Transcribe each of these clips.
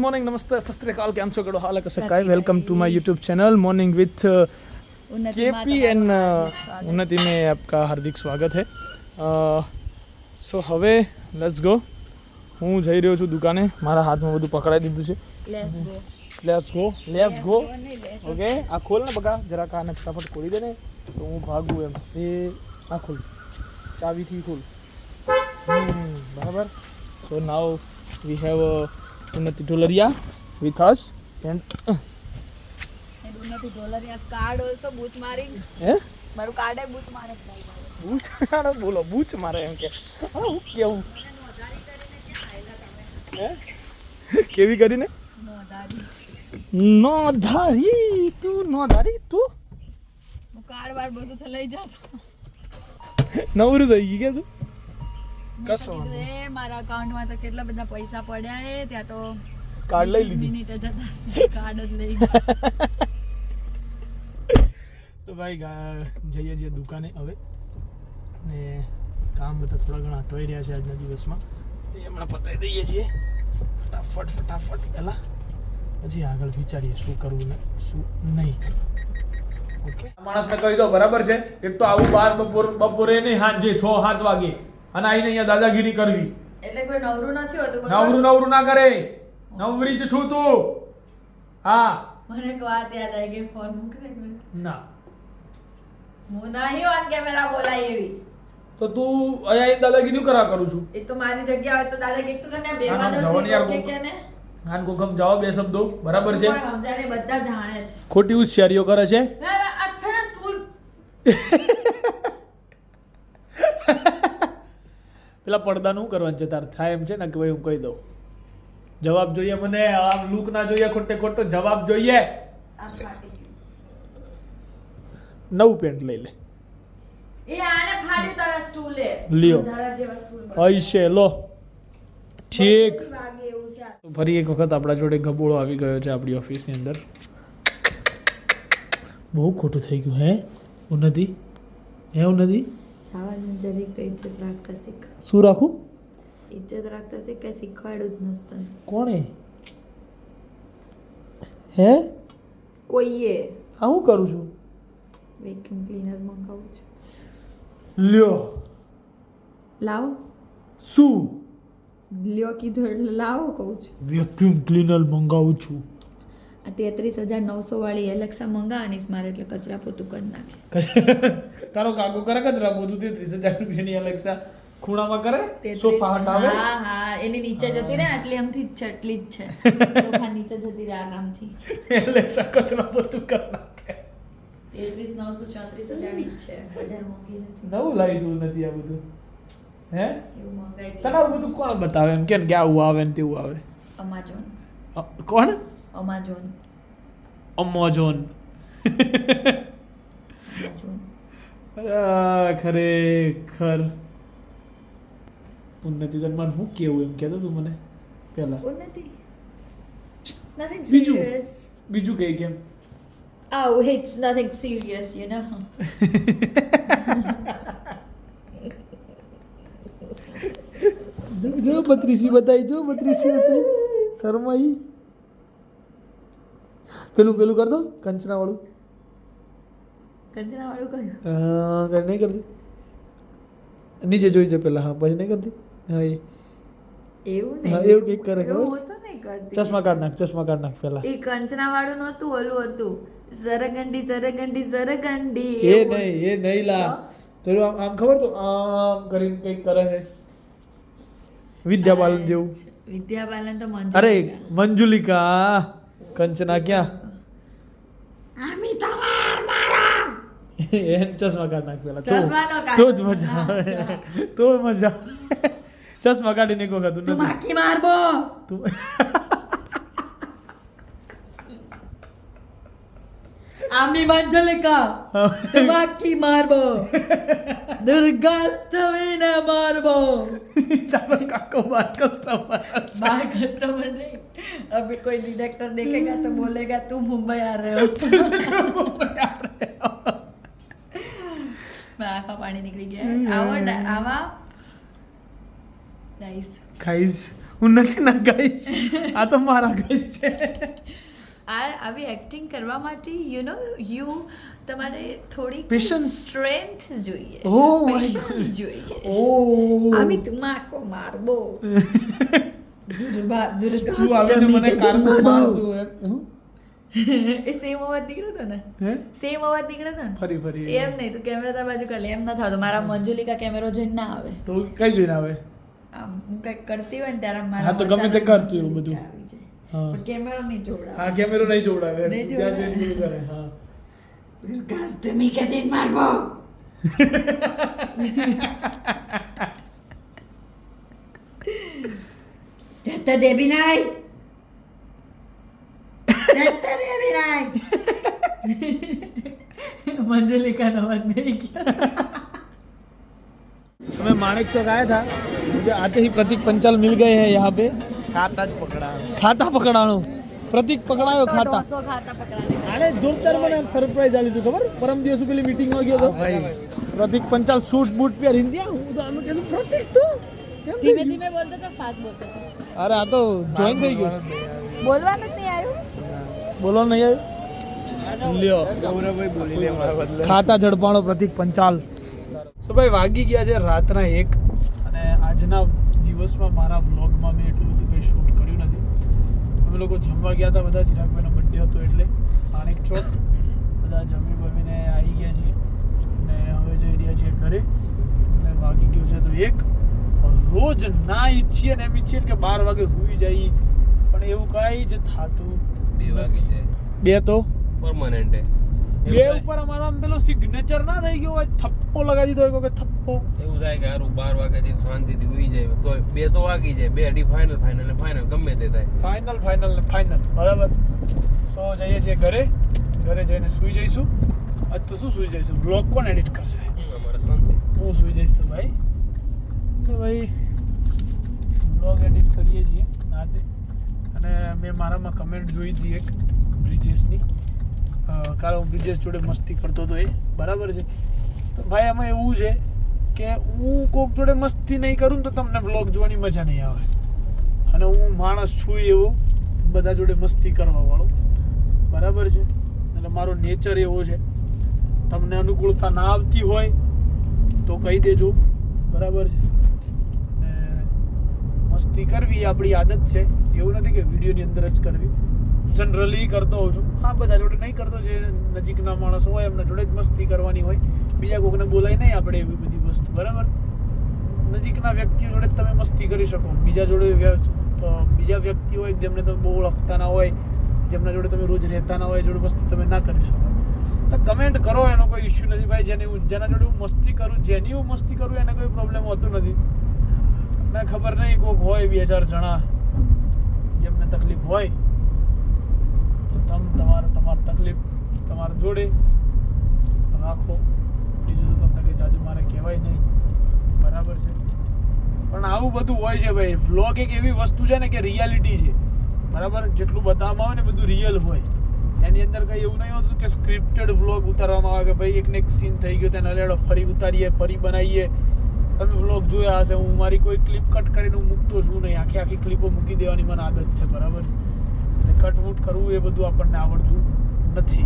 Morning नमस्ते सत श्रीकाल કેમ છો કડો હાલ કસે કાય welcome to my YouTube channel morning with Unnati माँ केपी તમારું एंड हार्दिक स्वागत। उन्नति में आपका हार्दिक સ્વાગત है સો હવે લેટ્સ ગો હું જઈ રહ્યો છું દુકાને મારા હાથમાં બધું પકડાઈ દીધું છે Let's go. Let's go let's go Let's go નહીં, let's ઓકે આ ખોલ ને બકા જરા કાને ફટાફટ ખોલી દે ને તો હું ભાગું એમ એ આ ખોલ ચાવીથી ખોલ હમ, બરાબર સો નાવ we have Unnati Dholariya with us and And Unnati Dholariya card also બૂચ મારી. હે? મારું કાર્ડ એ બૂચ મારે. બૂચ અરે બોલો બૂચ મારે એમ કે. હા હું કેવું? હે? કેવી કરીને? નો ધારી તું નો ધારી તું કાર્ડ બાર બધું લઈ જાશ નવરું થઈ ગયું કે તું? કશો એ મારા અકાઉન્ટમાં તો કેટલા બધા પૈસા પડ્યા એ ત્યાં તો કાર્ડ લઈ લીધી. મિનિટે જતા કાર્ડ જ લઈ તો ભાઈ જઈએ છીએ દુકાને હવે. ને કામ બધા થોડા ઘણા અટવાઈ રહ્યા છે આજના દિવસમાં. એ હમણાં પતાવી દઈએ છીએ. ફટાફટ ફટાફટ પહેલાં પછી આગળ વિચારીએ શું કરવું ને શું નહીં કરવું. ઓકે? માણસને કહી દો બરાબર છે? એક તો આવું બાર બપોર બપોરે નહીં સાંજે છ સાત વાગે. અને આઈને અહીંયા દાદાગીરી કરવી. એટલે કોઈ નવરું નથી હોતું નવરું નવરું ના કરે. નવરી જ છું તું. હા. મને એક વાત યાદ આવી ગઈ ફોન મૂકને તું. ના. હું નહીં ઓન કેમેરા બોલાય એવી. તો તું અહીંયા દાદાગીરી કરા કરું છું. એ તો મારી જગ્યા હોય તો દાદા કે તું તને બે માં કે કે ને આન કોકમ જાઓ બે શબ્દો. બરાબર છે. સમજાને બધા જાણે છે ખોટી હોશિયારીઓ કરે છે. અચ્છા સ્કૂલ. પેલા પડદાનું શું કરવાનું છે? તાર થાય એમ છે ને કે ભાઈ હું કહી દઉં. જવાબ જોઈએ મને આમ લુક ના જોઈએ ખોટે ખોટો જવાબ જોઈએ. નવું પેન્ટ લઈ લે. લ્યો. હૈશે લો. ઠીક. ફરી એક વખત આપણા જોડે ગબોળો આવી ગયો છે આપણી ઓફિસની અંદર. બહુ ખોટું થઈ ગયું હે? ઉન્નતિ? હે ઉન્નતિ? જવાનું જરીક તો ઇજ્જત રાખતા શીખ. શું રાખું? ઇજ્જત રાખતા શીખ કઈ શીખવાડ્યું જ નહોતું કોણે? હે? કોઈએ? આ હું કરું છું? વેક્યુમ ક્લીનર મંગાવું છું. લ્યો. લાવો. શું? લ્યો કીધું એટલે લાવો કહું છું. વેક્યુમ ક્લીનર મંગાવું છું. આ તેત્રીસ હજાર નવસો વાળી એલેક્સા મંગાવાની મારે એટલે કચરા પોતું કરી નાખે. તારો કાકો કરે કચરા પોતું? તેત્રીસ હજાર રૂપિયાની એલેક્સા ખૂણામાં કરે? સોફા હટાવે? હા હા એની નીચે જતી રહે આટલી આમથી ચટલી જ છે. સોફા નીચે જતી રહે આરામથી. એલેક્સા કચરા પોતું કરી નાખે. તેત્રીસ નવસો ચોત્રીસ હજારની જ છે. વધારે મોંઘી નથી. નવું લાવી નથી આ બધું. હે? એવું મંગાઈ તને આવું બધું કોણ બતાવે? એમ કે આવું આવે ને તેવું આવે. અમાઝોન કોણ? અમાઝોન અમાજોન અમાઝોન ખરેખર. ઉન્નતિ દરમિયાન હું કેવું એમ કહેતો તું મને પહેલા. ઉન્નતિ? નથિંગ બીજું? serious. બીજું કઈ કેમ? Oh it's nothing serious you know. જો બત્રીસી બતાવી જો બત્રીસી બતાવી. શરમાઈ. પેલું પેલું કર દો. કંચના વાળું કંચના વાળું કયું? હા, નહીં કરતી. નીચે જોઈ જાય પેલા. હા પછી નહીં કરતી? હા એ. એવું નહીં. એવું કંઈક કરે ખબર? એવું હું તો નહીં કરતી. ચશ્મા કાઢ નાખ ચશ્મા કાઢ નાખ પેલા. એ કંચના નહોતું ઓલું હતું. ઝરગંડી ઝરગંડી ઝરગંડી એ નહીં એ નહીં લા. પેલું આમ આમ ખબર તો આમ કરીને કંઈક કરે છે. વિદ્યા બાલન જેવું. વિદ્યા બાલન તો અરે મંજુલિકા. કંચના ક્યાં આમી તમાર મારા એને ચશ્મા કાઢ નાખ પેલા. તું જ મજા આવે. તું મજા ચશ્મા કાઢીને એક વખત તું માખી મારબો. તું આમી માંજલિકા તમાકી મારબો. દુર્ગાષ્ટમીને મારબો. તારો કાકો બાર કસ્ટમર બાર કસ્ટમર નહીં. અભી કોઈ ડિરેક્ટર દેખેગા તો બોલેગા તું મુંબઈ આ રહ્યો. આખા પાણી નીકળી ગયા આવા આવા. ગાઈસ. ગાઈસ હું નથી ના ગાઈસ. આ તો મારા ગાઈસ છે. આ આવી એક્ટિંગ કરવા માટે યુ નો યુ તમારે થોડી પેશન્સ સ્ટ્રેન્થ જોઈએ. Oh ઓ પેશન્સ જોઈએ. Oh. ઓ આવી તું માકો મારબો. દુર્બા દુર્ગા મને કારમાં મારતું એ સેમ અવાજ નીકળ્યો હતો ને? સેમ અવાજ નીકળ્યો હતો ને? ફરી ફરી એમ. નહીં તું કેમેરા તાર બાજુ કરી એમ ના થતો મારા મંજુલિકા કેમેરો જોઈને ના આવે. તો કઈ જોઈને આવે? આમ હું કંઈક કરતી હોય ને ત્યારે મારા હા, તો ગમે તે કરતું એવું બધું. પણ કેમેરો નહીં જોડાવે હા કેમેરો નહીં જોડાવે નહીં કરે હા. દુર્ગાષ્ટમી કે દિન મારબો જતા દેવી નાય. જતા દેવી નાય मंजुलिका नवाज नहीं किया हमें माणिक चौक आया था मुझे आते ही प्रतीक पंचाल मिल गए हैं यहाँ पे खाता पकड़ा खाता पकड़ाणो પ્રતિક પકડાયો ખાતા डोसो खाता पकड़ाने આને જોરદાર મને સરપ્રાઈઝ આલી હતું ખબર પરમ દિવસ પેલી મીટિંગમાં ગયો તો પ્રતિક પંચાલ સૂટ બૂટ પહેર ઇન્ડિયા હું તો આમે કીધું પ્રતિક તું કેમ થઈ ધીમે ગયું? ધીમે બોલતો તો ફાસ્ટ બોલતો અરે આ તો જોઈન થઈ ગયું બોલવાનું જ નહીં આવ્યું બોલો નહીં આવ્યું? લ્યો. ગૌરવભાઈ બોલી લે મારા બદલે. ખાતા ઝડપાણો પ્રતિક પંચાલ. સો ભાઈ વાગી ગયા છે રાતના એક અને આજના દિવસમાં મારા વ્લોગમાં મેં એટલું બધું કંઈ શૂટ કર્યું નથી. અમે લોકો જમવા ગયા હતા બધા ચિરાગભાઈનો બર્થડે હતો એટલે. માણેક ચોક. બધા જમી બમીને આવી ગયા છીએ. અને હવે જઈ રહ્યા છીએ ઘરે. અને વાગી ગયું છે તો એક. રોજ ના ઈચ્છીએ ને એમ ઈચ્છીએ કે બાર વાગે સુઈ જાય. પણ એવું કાંઈ જ થતું બે વાગી જાય. બે તો? પરમાનન્ટ બે ઉપર અમારો આમ પેલો સિગ્નેચર ના થઈ ગયો હોય થપ્પો લગાવી દીધો હોય કે થપ્પો. એવું થાય કે હારું બાર વાગે જઈને શાંતિથી ઉઈ જાય. તો બે તો વાગી જાય. બે અઢી ફાઇનલ ફાઇનલ ને ફાઇનલ ગમે તે થાય. ફાઇનલ ફાઇનલ ને ફાઇનલ બરાબર. સો જઈએ છીએ ઘરે. ઘરે જઈને સૂઈ જઈશું. આજ તો શું સૂઈ જઈશું? બ્લોગ કોણ એડિટ કરશે? અમારે શાંતિ. હું સૂઈ જઈશ તો ભાઈ. એટલે ભાઈ બ્લોગ એડિટ કરીએ છીએ. રાતે. અને મેં મારામાં કમેન્ટ જોઈ હતી એક બ્રિજેશની. કારણ હું બ્રિજેશ જોડે મસ્તી કરતો હતો એ. બરાબર છે? તો ભાઈ, આમાં એવું છે કે હું કોક જોડે મસ્તી નહીં કરું તો તમને બ્લોગ જોવાની મજા નહીં આવે. અને હું માણસ છું એવો, બધા જોડે મસ્તી કરવા વાળો. બરાબર છે? એટલે મારો નેચર એવો છે. તમને અનુકૂળતા ના આવતી હોય તો કહી દેજો. બરાબર છે? મસ્તી કરવી આપણી આદત છે. એવું નથી કે વિડીયોની અંદર જ કરવી. જનરલી કરતો હોઉં છું. હા, બધા જોડે નહીં કરતો જે નજીકના માણસો હોય, એમના જોડે જ મસ્તી કરવાની હોય. બીજા કોઈકને બોલાય નહીં આપણે એવી બધી વસ્તુ. બરાબર? નજીકના વ્યક્તિઓ જોડે જ તમે મસ્તી કરી શકો. બીજા જોડે બીજા વ્યક્તિ હોય, જેમને તમે બહુ ઓળખતા ના હોય, જેમના જોડે તમે રોજ રહેતા ના હોય જોડે મસ્તી તમે ના કરી શકો. તો કમેન્ટ કરો, એનો કોઈ ઇશ્યુ નથી ભાઈ. જેની હું જેના જોડે હું મસ્તી કરું, જેની હું મસ્તી કરું, એને કોઈ પ્રોબ્લેમ હોતો નથી. મને ખબર નહીં કોઈક હોય બે ચાર જણા. તકલીફ હોય, તો તમ તમારે તમારી તકલીફ તમારા જોડે રાખો. બીજું તો તમને કંઈ જાજુ મારે કહેવાય નહીં. બરાબર છે? પણ આવું બધું હોય છે ભાઈ વ્લોગ એક એવી વસ્તુ છે ને કે રિયાલિટી છે. બરાબર? જેટલું બતાવવામાં આવે ને બધું રિયલ હોય. એની અંદર કંઈ એવું નહીં હોતું કે સ્ક્રિપ્ટેડ વ્લોગ ઉતારવામાં આવે કે ભાઈ, એકને એક સીન થઈ ગયો, તેને અલેડો ફરી ઉતારીએ, ફરી બનાવીએ. તમે વ્લોગ જોયા હશે હું મારી કોઈ ક્લિપ કટ કરીને હું મૂકતો છું નહીં. આખી આખી ક્લિપો મૂકી દેવાની મને આદત છે બરાબર? એટલે કટવૂટ કરવું એ બધું આપણને આવડતું નથી.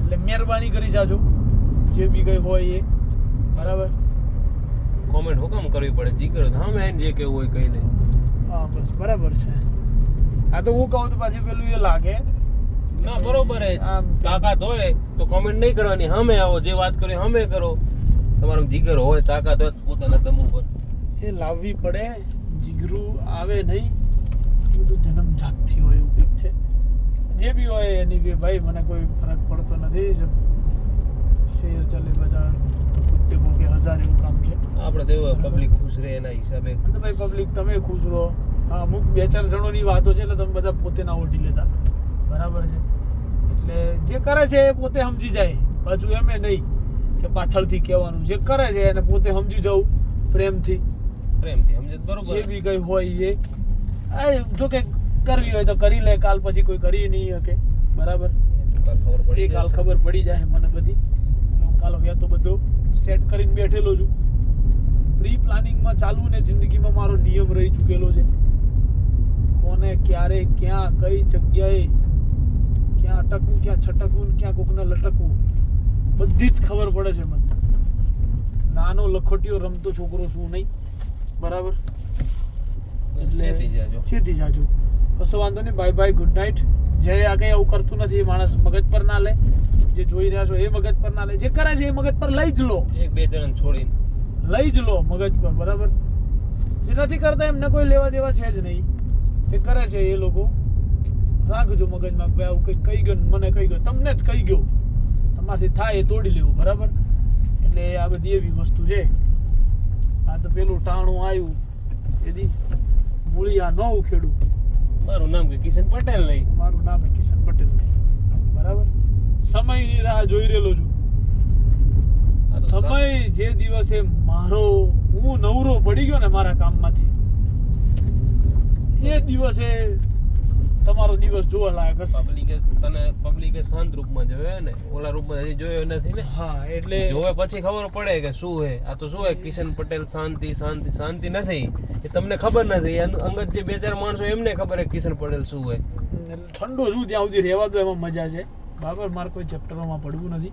એટલે મહેરબાની કરી જાજો જે બી કંઈ હોય એ. બરાબર? કોમેન્ટ હુકમ કરવી પડે? જીગર હા મેં જે કેવું હોય કહી દે. હા બસ બરાબર છે. આ તો હું કહું તો પાછી પેલું એ લાગે. ના બરોબર હે તાકાત હોય તો કોમેન્ટ નહીં કરવાની. હમે આવો જે વાત કરી મેં કરો. તમારું જીગર હોય તાકાત હોય પોતાના દમ ઉપર. એ લાવવી પડે જીગરું આવે નહીં. બધું જન્મ જાતથી હોય એવું કંઈક છે. જે બી હોય એની બી ભાઈ મને કોઈ ફરક પડતો નથી. શેર ચાલે બજાર કુત્તે ભોગે હજાર એવું કામ છે. આપણે તો પબ્લિક ખુશ રહે એના હિસાબે. તો ભાઈ પબ્લિક તમે ખુશ રહો. હા અમુક બે ચાર જણોની વાતો છે એટલે તમે બધા પોતે ના ઓઢી લેતા. બરાબર છે. એટલે જે કરે છે એ પોતે સમજી જાય. પાછું એમે નહીં. કે પાછળથી કહેવાનું જે કરે છે એને પોતે સમજી જવું પ્રેમથી. પ્રેમથી સમજે બરોબર. જે બી કંઈ હોય એ. જો કે કરવી હોય તો કરી લે કાલ પછી કોઈ કરી નહીં શકે. બરાબર? કાલ ખબર પડી એ કાલ ખબર પડી જાય મને બધી. હું કાલ હવે તો બધું સેટ કરીને બેઠેલો છું. પ્રી પ્લાનિંગમાં ચાલવું ને જિંદગીમાં મારો નિયમ રહી ચૂકેલો છે. કોને ક્યારે ક્યાં કઈ જગ્યાએ ક્યાં અટકવું ક્યાં છટકવું ક્યાં કોકને લટકવું. બધી જ ખબર પડે છે મને. નાનો લખોટીઓ રમતો છોકરો છું નહીં. બરાબર? એટલે જાજો. ચેતી જાજો. કશો વાંધો નહીં. બાય બાય ગુડ નાઇટ જે આ કંઈ આવું કરતું નથી એ માણસ મગજ પર ના લે. જે જોઈ રહ્યા છો એ મગજ પર ના લે. જે કરે છે એ મગજ પર લઈ જ લો. એક બે જણ છોડીને. લઈ જ લો મગજ પર બરાબર? જે નથી કરતા એમને કોઈ લેવા દેવા છે જ નહીં. જે કરે છે એ લોકો. રાખજો મગજમાં ભાઈ આવું કંઈક કહી ગયો મને કહી ગયો. તમને જ કહી ગયો. તમારથી થાય એ તોડી લેવું બરાબર? એટલે આ બધી એવી વસ્તુ છે. આ તો પેલું ટાણું આવ્યું. એથી આ ન ઉખેડું. મારું નામ કે કિશન પટેલ નહીં. મારું નામ કિશન પટેલ નહીં. બરાબર? સમયની રાહ જોઈ રહેલો છું. સમય જે દિવસે મારો હું નવરો પડી ગયો ને મારા કામમાંથી એ દિવસે તમારો દિવસ જોવા લાયક હશે. પબ્લિકે તને પબ્લિકે શાંત રૂપમાં જોયો ને? ઓલા રૂપમાં હજી જોયો નથી ને? હા એટલે જોવે પછી ખબર પડે કે શું હે? આ તો શું હે? કિશન પટેલ શાંતિ શાંતિ શાંતિ નથી. એ તમને ખબર નથી. અંગત જે બે ચાર માણસો એમને ખબર હે કિશન પટેલ શું હે. ઠંડો શું ત્યાં સુધી રહેવા દો એમાં મજા છે. બરાબર? મારે કોઈ ચેપ્ટરોમાં પડવું નથી.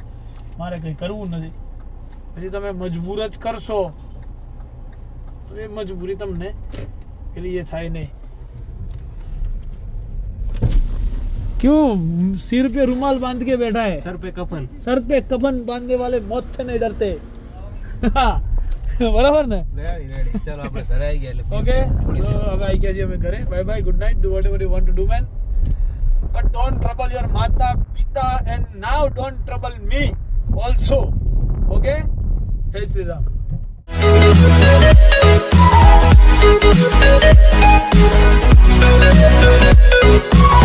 મારે કંઈ કરવું નથી. પછી તમે મજબૂર જ કરશો. તો એ મજબૂરી તમને પેલી એ થાય નહીં. क्यों सिर पे रुमाल बाँध के बैठा है? सर पे कफन। सर पे कफन बांधने वाले मौत से नहीं डरते। हाँ, बराबर ना? चलो ओके तो आई क्या हमें करें bye bye good night do whatever want to man but don't trouble your माता पिता and now don't trouble me also okay जय श्री राम।